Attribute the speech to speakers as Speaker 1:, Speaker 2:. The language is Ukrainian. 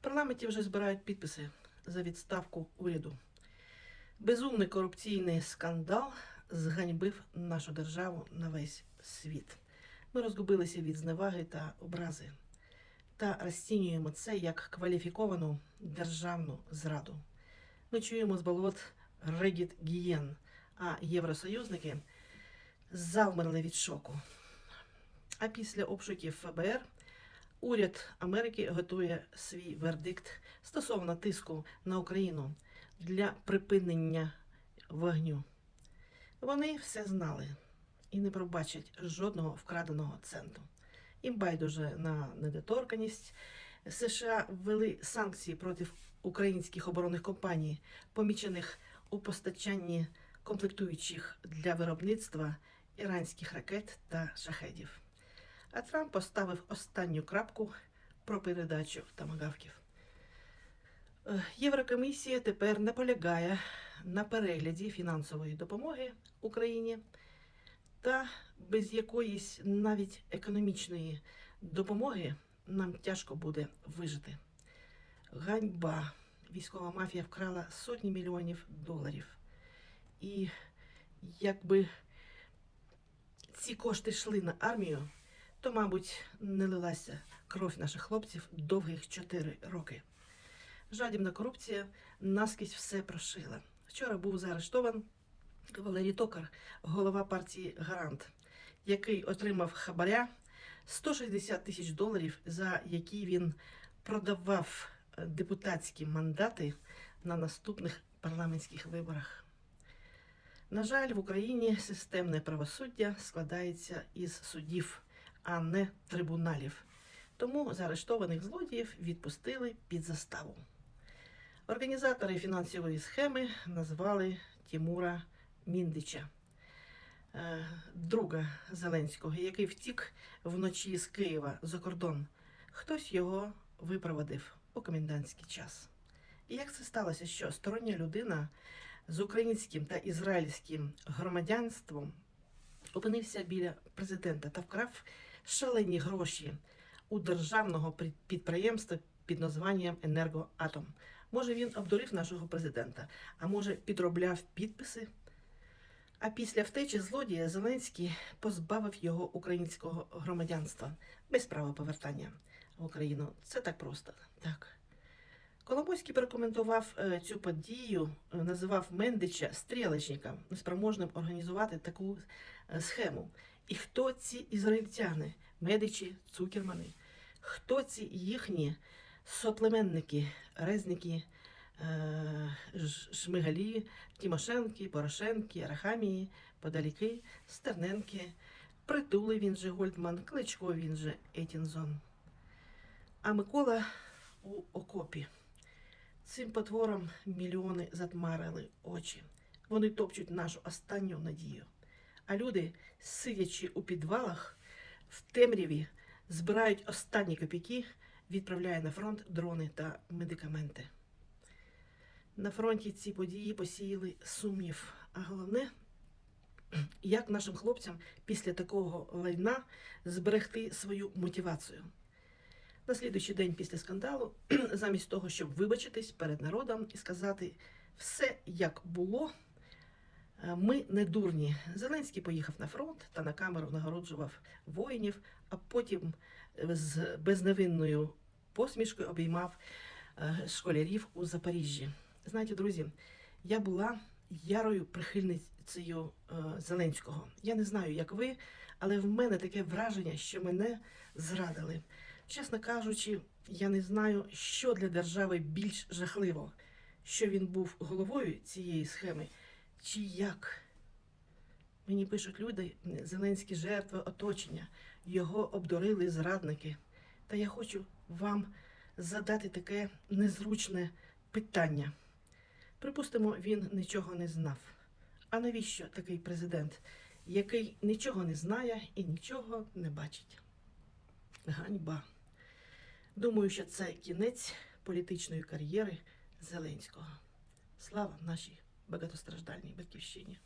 Speaker 1: парламенті вже збирають підписи за відставку уряду. Безумний корупційний скандал зганьбив нашу державу на весь світ. Ми розгубилися від зневаги та образи та розцінюємо це як кваліфіковану державну зраду. Ми чуємо з болот регіт гієн, а євросоюзники завмерли від шоку. А після обшуків ФБР уряд Америки готує свій вердикт стосовно тиску на Україну для припинення вогню. Вони все знали і не пробачать жодного вкраденого центу. Їм байдуже на недоторканість. США ввели санкції проти українських оборонних компаній, помічених у постачанні комплектуючих для виробництва іранських ракет та шахедів. А Трамп поставив останню крапку про передачу тамагавків. Е, Єврокомісія тепер наполягає на перегляді фінансової допомоги Україні та без якоїсь навіть економічної допомоги нам тяжко буде вижити. Ганьба. Військова мафія вкрала сотні мільйонів доларів. І якби ці кошти йшли на армію, то, мабуть, не лилася кров наших хлопців довгих 4 роки. Жадібна корупція наскрізь все прошила. Вчора був заарештований Валерій Токар, голова партії Гарант, який отримав хабаря 160 тисяч доларів, за які він продавав е, депутатські мандати на наступних парламентських виборах. На жаль, в Україні системне правосуддя складається із судів, а не трибуналів. Тому заарештованих злодіїв відпустили під заставу. Організатори фінансової схеми назвали Тімура Міндича, е, друга Зеленського, який втік вночі з Києва за кордон. Хтось його випровадив у комендантський час. І як це сталося, що стороння людина з українським та ізраїльським громадянством опинився біля президента та вкрав шалені гроші у державного підприємства під названням Енергоатом. Може, він обдурив нашого президента, а може, підробляв підписи. А після втечі злодія Зеленський позбавив його українського громадянства без права повертання в Україну. Це так просто. Так. Коломойський прокоментував е, цю подію, е, називав Мендича стрілечником, неспроможним організувати таку е, схему. І хто ці ізраїльтяни, медичі, цукермани, хто ці їхні соплеменники, резники, е, Шмигалі, Тимошенки, Порошенки, Арахамії, Подаліки, Стерненки, Притули він же Гольдман, Кличко він же Етінзон. А Микола у окопі. Цим потворам мільйони затмарили очі. Вони топчуть нашу останню надію. А люди, сидячи у підвалах, в темряві, збирають останні копійки, відправляє на фронт дрони та медикаменти. На фронті ці події посіяли сумнів. А головне, як нашим хлопцям після такого лайна зберегти свою мотивацію. На слідуючий день після скандалу, замість того, щоб вибачитись перед народом і сказати все як було, ми не дурні. Зеленський поїхав на фронт та на камеру нагороджував воїнів, а потім е, з безневинною посмішкою обіймав е, школярів у Запоріжжі. Знаєте, друзі, я була ярою прихильницею е, Зеленського. Я не знаю, як ви, але в мене таке враження, що мене зрадили. Чесно кажучи, я не знаю, що для держави більш жахливо, що він був головою цієї схеми, чи як. Мені пишуть люди, Зеленські жертви оточення, його обдурили зрадники. Та я хочу вам задати таке незручне питання. Припустимо, він нічого не знав. А навіщо такий президент, який нічого не знає і нічого не бачить? Ганьба. Думаю, що це кінець політичної кар'єри Зеленського. Слава нашій багатостраждальній батьківщині.